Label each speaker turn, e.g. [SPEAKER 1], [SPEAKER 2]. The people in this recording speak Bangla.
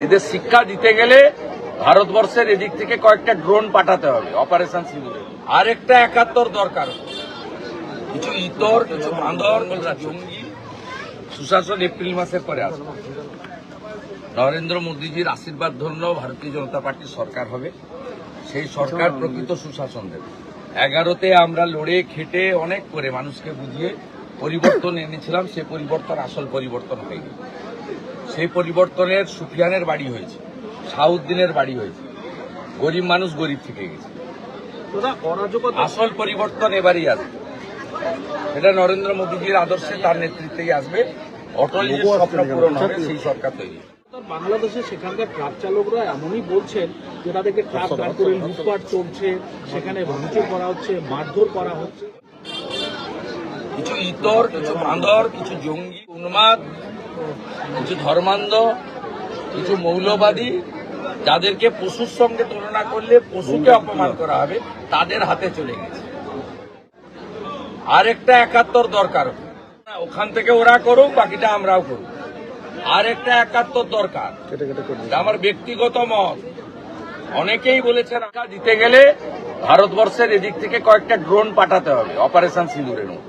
[SPEAKER 1] এদের শিক্ষা দিতে গেলে ভারতবর্ষের এদিক থেকে কয়েকটা ড্রোন পাঠাতে হবে অপারেশন সিঁদুরে আরেকটা একাত্তর দরকার। কিছু ইতর, কিছু বাঁদর সুশাসন এপ্রিল মাসের পরে আসবে। নরেন্দ্র মোদীজির আশীর্বাদ ধন্য ভারতীয় জনতা পার্টির সরকার হবে। সেই সরকার প্রকৃত সুশাসন দেবে। এগারোতে আমরা লড়ে, খেটে অনেক করে মানুষকে বুঝিয়ে পরিবর্তন এনেছিলাম। সে পরিবর্তন আসল পরিবর্তন হয়নি। সেই পরিবর্তনের সুফিয়ানের বাড়ি হয়েছে শাহউদ্দিনের বাড়ি হয়েছে। গরিব মানুষ গরিব থেকে গেছে। আসল পরিবর্তন এবারই আসবে। এটা নরেন্দ্র মোদীজির আদর্শে তার নেতৃত্বেই আসবে। অটলজির স্বপ্ন পূরণ হবে সেই সরকার তৈরি
[SPEAKER 2] বাংলাদেশে সেখানকার ট্রাক চালকরা এমনই বলছেন যে তাদেরকে ট্রাক দাঁড় করে লুটপাট চলছে সেখানে ভাঙচুর করা হচ্ছে মারধর করা হচ্ছে।
[SPEAKER 1] কিছু ইতর কিছু বাঁদর কিছু জঙ্গি উন্মাদ কিছু ধর্মান্ধ কিছু মৌলবাদী যাদেরকে পশুর সঙ্গে তুলনা করলে পশুকে অপমান করা হবে তাদের হাতে চলে গেছে। আরেকটা একাত্তর দরকার। ওখান থেকে ওরা করুক বাকিটা আমরাও করুক। আরেকটা একাত্তর দরকার। আমার ব্যক্তিগত মত। অনেকেই বলেছেন দিতে গেলে ভারতবর্ষের এদিক থেকে কয়েকটা ড্রোন পাঠাতে হবে অপারেশন সিঁদুরের মতো।